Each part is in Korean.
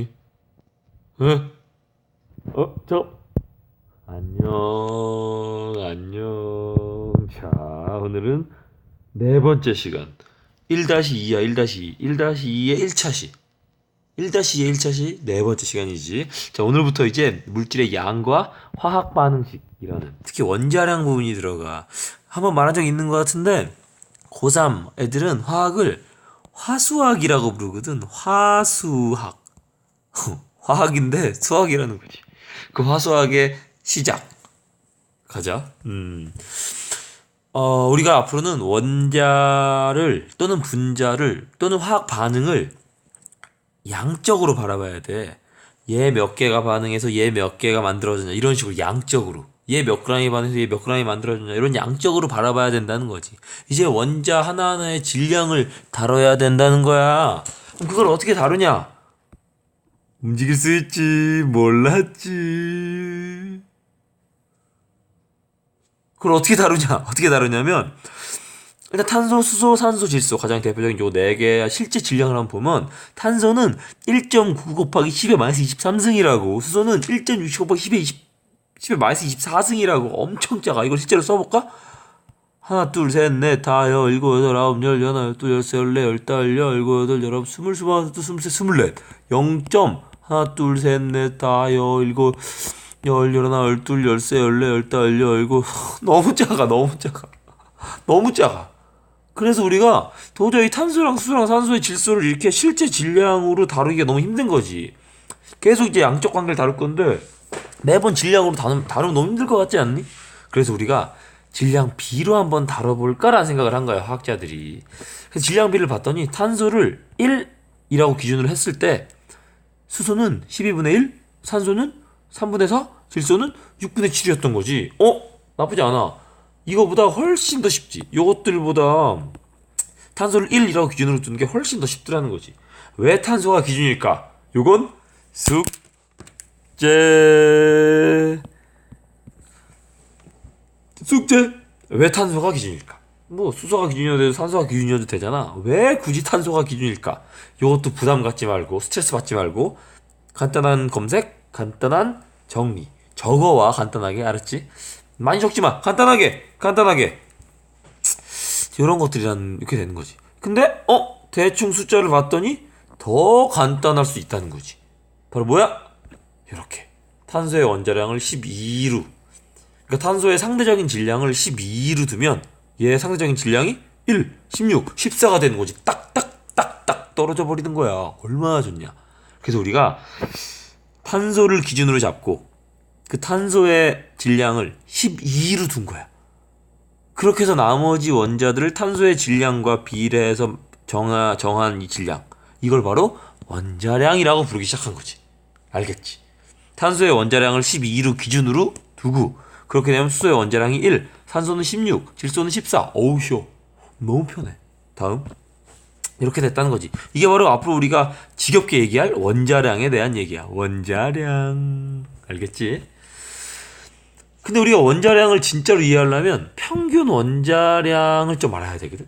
어? 어? 저 안녕 안녕. 자 오늘은 네 번째 시간. 1-2야 1-2 1-2의 1차시. 1-2의 1차시 네 번째 시간이지. 자 오늘부터 이제 물질의 양과 화학 반응식이라는 특히 원자량 부분이 들어가 한번 말한 적 있는 것 같은데 고3 애들은 화학을 화수학이라고 부르거든. 화수학 화학인데 수학이라는 거지. 그 화수학의 시작. 가자. 음. 어, 우리가 앞으로는 원자를 또는 분자를 또는 화학 반응을 양적으로 바라봐야 돼. 얘 몇 개가 반응해서 얘 몇 개가 만들어졌냐. 이런 식으로 양적으로. 얘 몇 그램이 반응해서 얘 몇 그램이 만들어졌냐. 이런 양적으로 바라봐야 된다는 거지. 이제 원자 하나하나의 질량을 다뤄야 된다는 거야. 그럼 그걸 어떻게 다루냐? 움직일 수 있지. 몰랐지. 그걸 어떻게 다루냐? 어떻게 다루냐면, 일단 탄소, 수소, 산소, 질소 가장 대표적인 요 네 개의 실제 질량을 한번 보면 탄소는 1.9 곱하기 10의 마이너스 23승이라고 수소는 1.65 곱하기 10의 20, 10의 마이너스 24승이라고 엄청 작아. 이걸 실제로 써볼까? 하나, 둘, 셋, 넷, 다, 여, 일곱, 여덟, 아홉, 열, 열하나, 열둘, 열세, 열네, 열다, 열, 일곱, 여덟, 열아홉, 스물, 스물 하나, 스물 셋, 스물넷. 0. 하나, 둘, 셋, 넷, 다, 여, 일곱, 열, 열하나, 열둘, 열세, 열네, 열다, 열, 일곱. 너무 작아, 너무 작아. 너무 작아. 그래서 우리가 도저히 탄소랑 수소랑 산소의 질소를 이렇게 실제 질량으로 다루기가 너무 힘든 거지. 계속 이제 양적 관계를 다룰 건데 매번 질량으로 다루, 다루면 너무 힘들 것 같지 않니? 그래서 우리가 질량 B로 한번 다뤄볼까라는 생각을 한 거야, 화학자들이. 그래서 질량 B를 봤더니 탄소를 1이라고 기준으로 했을 때 수소는 12분의 1, 산소는 3분의 4, 질소는 6분의 7이었던 거지. 어? 나쁘지 않아. 이거보다 훨씬 더 쉽지. 요것들보다 탄소를 1이라고 기준으로 두는 게 훨씬 더 쉽더라는 거지. 왜 탄소가 기준일까? 요건 숙제. 숙제. 왜 탄소가 기준일까? 뭐 수소가 기준이어도 되고 산소가 기준이어도 되잖아. 왜 굳이 탄소가 기준일까? 요것도 부담 갖지 말고 스트레스 받지 말고 간단한 검색, 간단한 정리. 적어와 간단하게 알았지? 많이 적지 마. 간단하게, 간단하게. 이런 것들이란 이렇게 되는 거지. 근데 어 대충 숫자를 봤더니 더 간단할 수 있다는 거지. 바로 뭐야? 이렇게 탄소의 원자량을 12로 그러니까 탄소의 상대적인 질량을 12로 두면 얘의 상대적인 질량이 1, 16, 14가 되는 거지. 딱 딱 딱 딱 떨어져 버리는 거야. 얼마나 좋냐. 그래서 우리가 탄소를 기준으로 잡고 그 탄소의 질량을 12로 둔 거야. 그렇게 해서 나머지 원자들을 탄소의 질량과 비례해서 정하, 정한 이 질량. 이걸 바로 원자량이라고 부르기 시작한 거지. 알겠지? 탄소의 원자량을 12로 기준으로 두고, 그렇게 되면 수소의 원자량이 1, 산소는 16, 질소는 14. 어우, 쇼. 너무 편해. 다음. 이렇게 됐다는 거지. 이게 바로 앞으로 우리가 지겹게 얘기할 원자량에 대한 얘기야. 원자량. 알겠지? 근데 우리가 원자량을 진짜로 이해하려면 평균 원자량을 좀 알아야 되거든.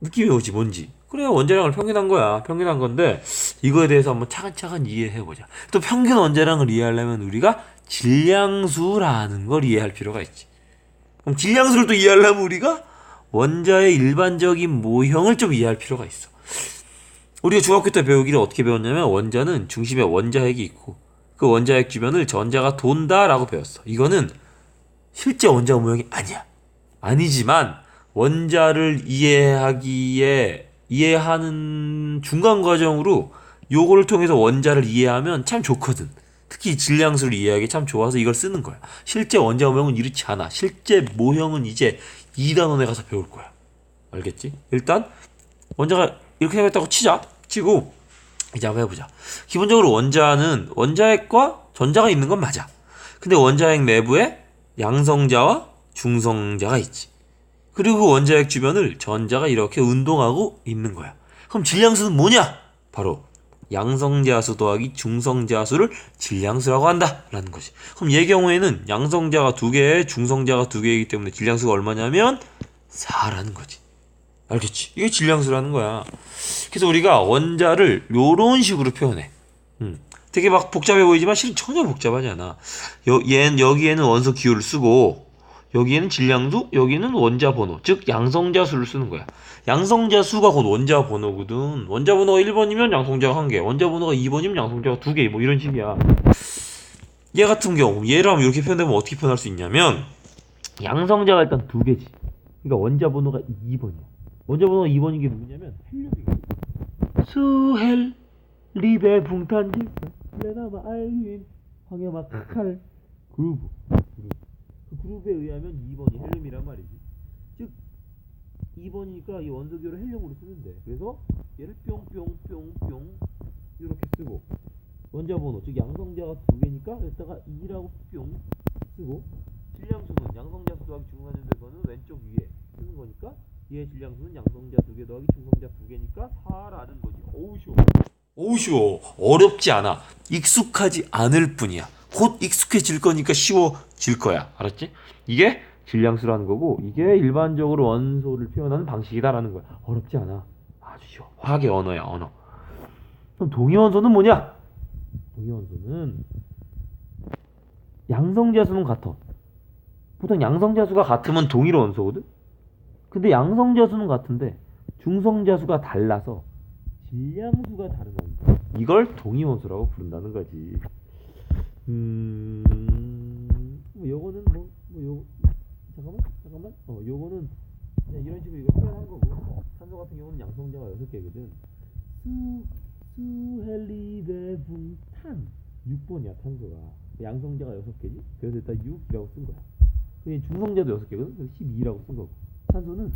느낌이 오지 뭔지. 그래 원자량을 평균한 거야. 평균한 건데 이거에 대해서 한번 차근차근 이해해 보자. 또 평균 원자량을 이해하려면 우리가 질량수라는 걸 이해할 필요가 있지. 그럼 질량수를 또 이해하려면 우리가 원자의 일반적인 모형을 좀 이해할 필요가 있어. 우리가 중학교 때 배우기를 어떻게 배웠냐면 원자는 중심에 원자핵이 있고 그 원자핵 주변을 전자가 돈다라고 배웠어. 이거는 실제 원자 모형이 아니야. 아니지만 원자를 이해하기에 이해하는 중간 과정으로 요거를 통해서 원자를 이해하면 참 좋거든. 특히 질량수를 이해하기 참 좋아서 이걸 쓰는 거야. 실제 원자 모형은 이렇지 않아. 실제 모형은 이제 2단원에 가서 배울 거야. 알겠지? 일단 원자가 이렇게 생겼다고 치자. 치고 이제 한번 해보자. 기본적으로 원자는 원자핵과 전자가 있는 건 맞아. 근데 원자핵 내부에 양성자와 중성자가 있지. 그리고 그 원자핵 주변을 전자가 이렇게 운동하고 있는 거야. 그럼 질량수는 뭐냐? 바로 양성자수 더하기 중성자수를 질량수라고 한다. 라는 거지. 그럼 얘 경우에는 양성자가 두 개, 중성자가 두 개이기 때문에 질량수가 얼마냐면 4라는 거지. 알겠지? 이게 질량수라는 거야. 그래서 우리가 원자를 요런 식으로 표현해. 음. 되게 막 복잡해 보이지만 실은 전혀 복잡하지 않아. 여, 얘는 여기에는 원소 기호를 쓰고 여기에는 질량수, 여기는 원자 번호, 즉 양성자 수를 쓰는 거야. 양성자 수가 곧 원자 번호거든. 원자 번호가 1번이면 양성자가 1개, 원자 번호가 2번이면 양성자가 2개, 뭐 이런 식이야. 얘 같은 경우, 얘를 하면 이렇게 표현되면 어떻게 표현할 수 있냐면 양성자가 일단 2개지. 그러니까 원자 번호가 2번이야. 원자 번호가 2번인 게 누구냐면. 수헬 리베 붕탄질 레나마 알윈 황야마 칼 그루브 그 그룹에 의하면 2번이 헬륨이란 말이지. 즉 2번이니까 이 원소기호를 헬륨으로 돼 그래서 얘를 뿅뿅뿅뿅 이렇게 쓰고. 원자 번호 즉 양성자가 두 개니까 여기다가 2라고 뿅 쓰고. 질량수는 양성자 수 더하기 중성자 되거는 왼쪽 위에 쓰는 거니까 얘의 질량수는 양성자 두 개 더하기 중성자 두 개니까 4라는 거지. 어우 쉬워. 어우 쉬워. 어렵지 않아. 익숙하지 않을 뿐이야. 곧 익숙해질 거니까 쉬워 질 거야. 알았지? 이게 질량수라는 거고 이게 일반적으로 원소를 표현하는 방식이다라는 거야. 어렵지 않아. 아주 쉬워. 화학의 언어야 언어. 그럼 동위원소는 뭐냐? 동위원소는 양성자수는 같아. 보통 양성자수가 같으면 동일 원소거든? 근데 양성자수는 같은데 중성자수가 달라서 질량수가 다른 원소. 이걸 동위원소라고 부른다는 거지. 음, 뭐 요거는 뭐, 뭐 요, 잠깐만, 잠깐만, 어, 요거는 이런 식으로 이거 표현한 거고, 탄소 같은 경우는 양성자가 여섯 개거든. 수, 수, 헬리 베, 붕, 탄. 6번이야, 탄소가. 양성자가 여섯 개지? 그래서 일단 6이라고 쓴 거야. 근데 중성자도 여섯 개거든? 그래서 12라고 쓴 거고. 탄소는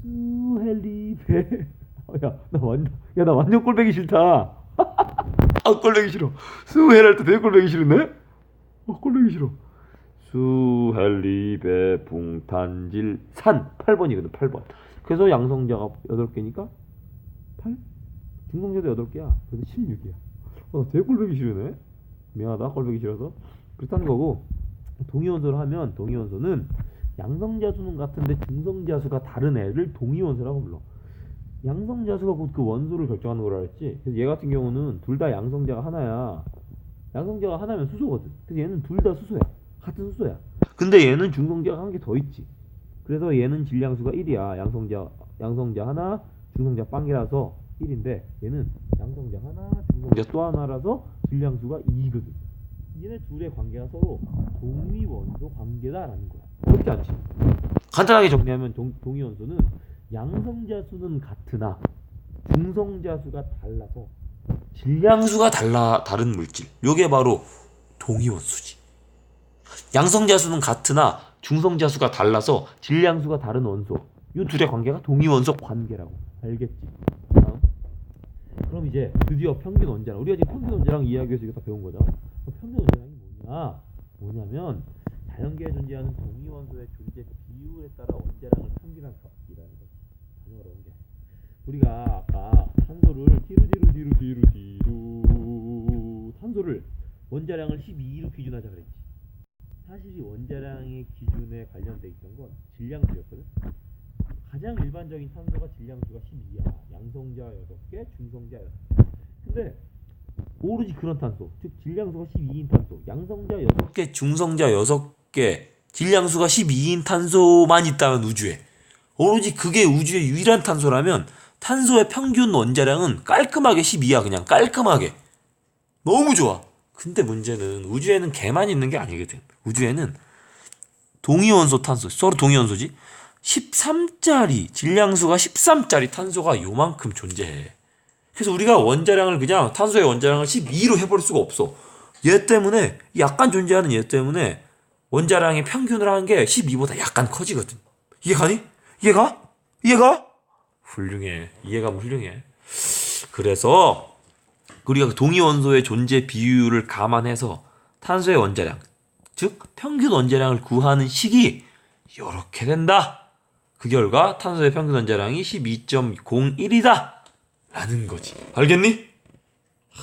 수, 헬리베. 어, 야, 나 완전, 야, 나 완전 꼴배기 싫다. 아 꼴보기 싫어 수헬할 때 되게 꼴보기 싫은데? 어 꼴보기 싫어 수헬리베 붕탄질 산 8번이거든 8번 그래서 양성자가 8개니까 8? 중성자도 8개야 그래서 16이야 어 되게 꼴보기 싫으네 미안하다 꼴보기 싫어서 그렇다는 거고 동위원소를 하면 동위원소는 양성자 수는 같은데 중성자 수가 다른 애를 동위원소라고 불러 양성자 수가 곧 그 원소를 결정하는 거라 했지. 그래서 얘 같은 경우는 둘 다 양성자가 하나야. 양성자가 하나면 수소거든. 그래서 얘는 둘 다 수소야. 같은 수소야. 근데 얘는 중성자가 한 개 더 있지. 그래서 얘는 질량수가 1이야. 양성자 양성자 하나, 중성자 빵이라서 1인데 얘는 양성자 하나, 중성자 또 하나라서 질량수가 2거든. 얘네 둘의 관계가 서로 동위원소 관계다라는 거야. 그렇지 않지? 간단하게 정리하면 동, 동위원소는 양성자 수는 같으나 중성자 수가 달라서 질량수가 달라 다른 물질. 요게 바로 동위원수지. 양성자 수는 같으나 중성자 수가 달라서 질량수가 다른 원소. 요 둘의 관계가 동위원소 관계라고. 알겠지? 다음. 그럼 이제 드디어 평균 원자랑 우리가 지금 평균 원자랑 이야기해서 이거 다 배운. 그럼 평균 원자량이 뭐냐? 뭐냐면 자연계에 존재하는 동위원소의 존재 비율에 따라 원자량을 평균한 값이라는 거지. 어려운 게 우리가 아까 탄소를 뒤로 뒤로 뒤로 뒤로 뒤로 탄소를 원자량을 12로 기준하자 그랬지 사실 이 원자량의 기준에 관련돼 있던 건 질량수였거든. 가장 일반적인 탄소가 질량수가 12야. 양성자 6개 중성자 6개 근데 오로지 그런 탄소 즉 질량수가 12인 탄소 양성자 6개 중성자 6개 질량수가 12인 탄소만 있다면 우주에. 오로지 그게 우주의 유일한 탄소라면 탄소의 평균 원자량은 깔끔하게 12야 그냥 깔끔하게. 너무 좋아 근데 문제는 우주에는 개만 있는 게 아니거든 우주에는 동위원소 탄소 서로 동위원소지 13짜리 질량수가 13짜리 탄소가 요만큼 존재해 그래서 우리가 원자량을 그냥 탄소의 원자량을 12로 해버릴 수가 없어 얘 때문에 약간 존재하는 얘 때문에 원자량의 평균을 하는 게 12보다 약간 커지거든 이해 가니? 이해가? 이해가? 훌륭해. 이해가 훌륭해. 그래서 우리가 그 동위원소의 존재 비율을 감안해서 탄소의 원자량, 즉 평균 원자량을 구하는 식이 이렇게 된다. 그 결과 탄소의 평균 원자량이 12.01이다. 라는 거지. 알겠니?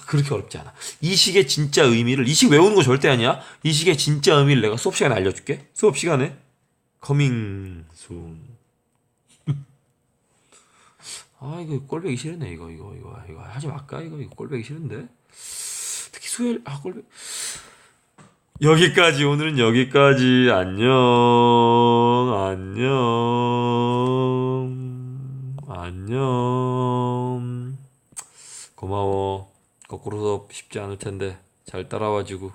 그렇게 어렵지 않아. 이 식의 진짜 의미를, 이 식 외우는 거 절대 아니야. 이 식의 진짜 의미를 내가 수업 시간에 알려줄게. 수업 시간에. 커밍 순. 아 이거 꼴배기 싫네 이거 이거 이거 이거. 하지 말까? 이거 이거 꼴배기 싫은데? 스웰 아꼴 여기까지 오늘은 여기까지. 안녕 안녕 안녕. 고마워. 거꾸로 수업 쉽지 않을 텐데 잘 따라와주고.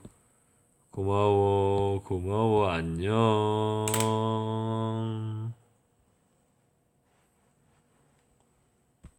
고마워 고마워. 안녕